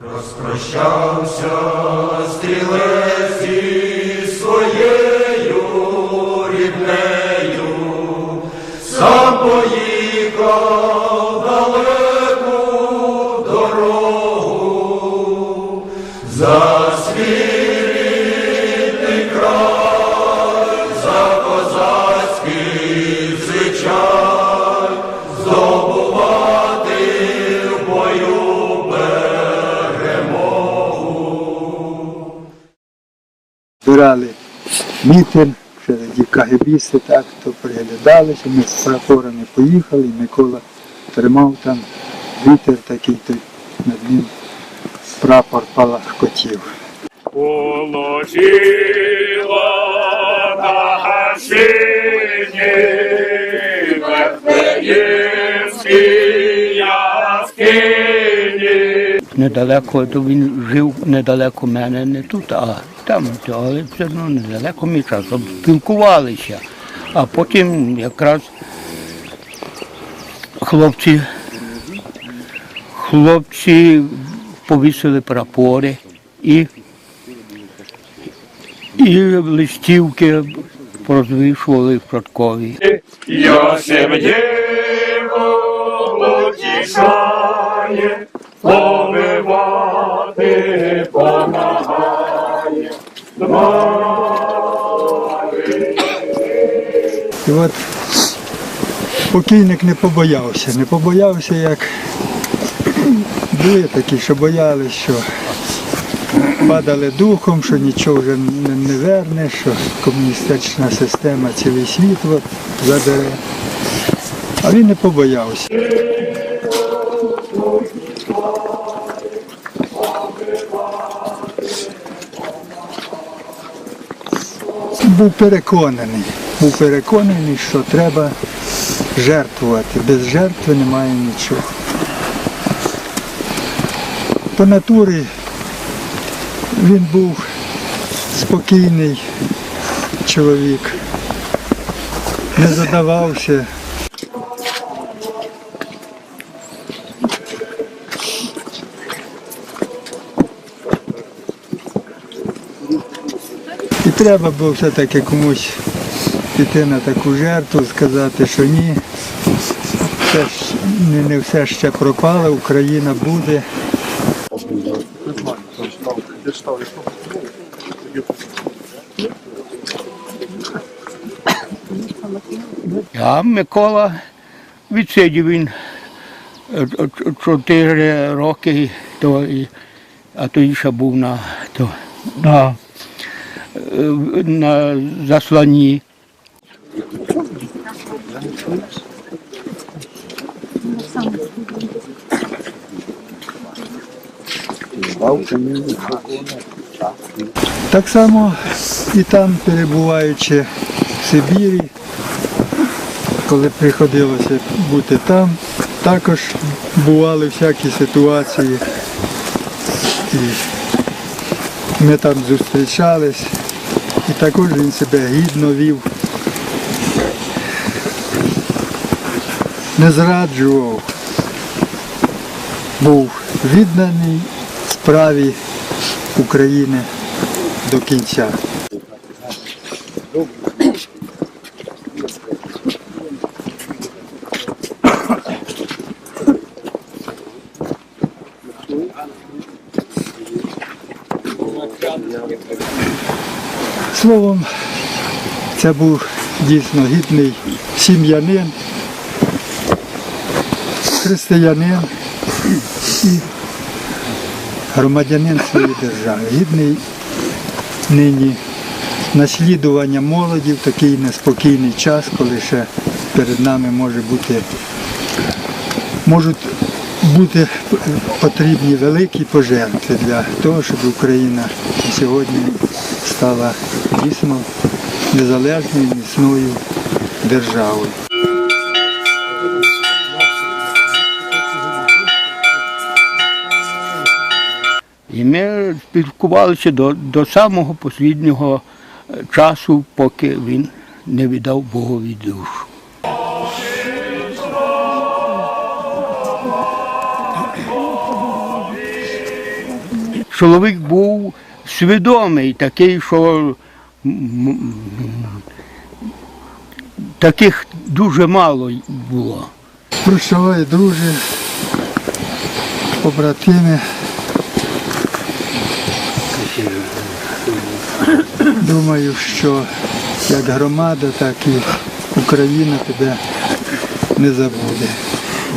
Розпрощався стрілець своєю ріднею, сам поїхав збирали мітинг, ще кагебісти так, то приглядалися, ми з прапорами поїхали, і Микола тримав там вітер такий, то над ним прапор палахкотів. Положила на сині Вифлеємській Недалеко, то він жив недалеко мене, не тут, а там, але все одно недалеко ми часом спілкувалися. А потім якраз хлопці, хлопці повісили прапори і, і листівки розвішували в Проткові. Діву утішає, побивати помагає. І от покійник не побоявся, не побоявся, як були такі, що боялись, що падали духом, що нічого вже не верне, що комуністична система цілий світ от, забере. А він не побоявся. Був переконаний, був переконаний, що треба жертвувати. Без жертви немає нічого. По натурі він був спокійний чоловік, не задавався. І треба було все-таки комусь піти на таку жертву, сказати, що ні, все ж, не, не все ще пропало, Україна буде. А Микола відсидів він е, е, чотири роки, то, а тоді ще був на, то, на, на засланні. Так само і там, перебуваючи в Сибірі, коли приходилося бути там, також бували всякі ситуації. І ми там зустрічались, і також він себе гідно вів. Не зраджував, був відданий справі України до кінця. Словом, це був дійсно гідний сім'янин, християнин і громадянин своєї держави. Гідний нині наслідування молоді в такий неспокійний час, коли ще перед нами може бути, можуть бути потрібні великі пожертви для того, щоб Україна сьогодні стала дійсно незалежною, міцною державою. І ми спілкувалися до, до самого останнього е, часу, поки він не віддав Богові душу. Чоловік був свідомий, такий, що таких дуже мало було. Прощавай, друже, побратими. Думаю, що як громада, так і Україна тебе не забуде.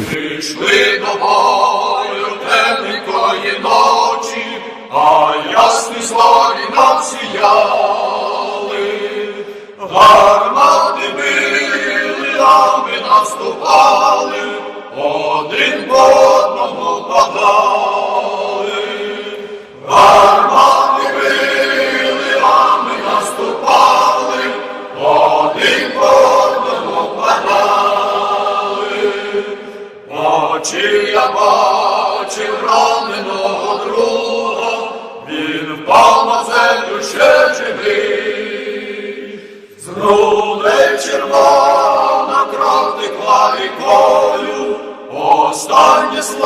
Пішли до бою а ясні славі нам сіяли. Гармати били, а наступали, один по одному падали. Гармати били, а наступали, один по одному падали. Очі я бачив on just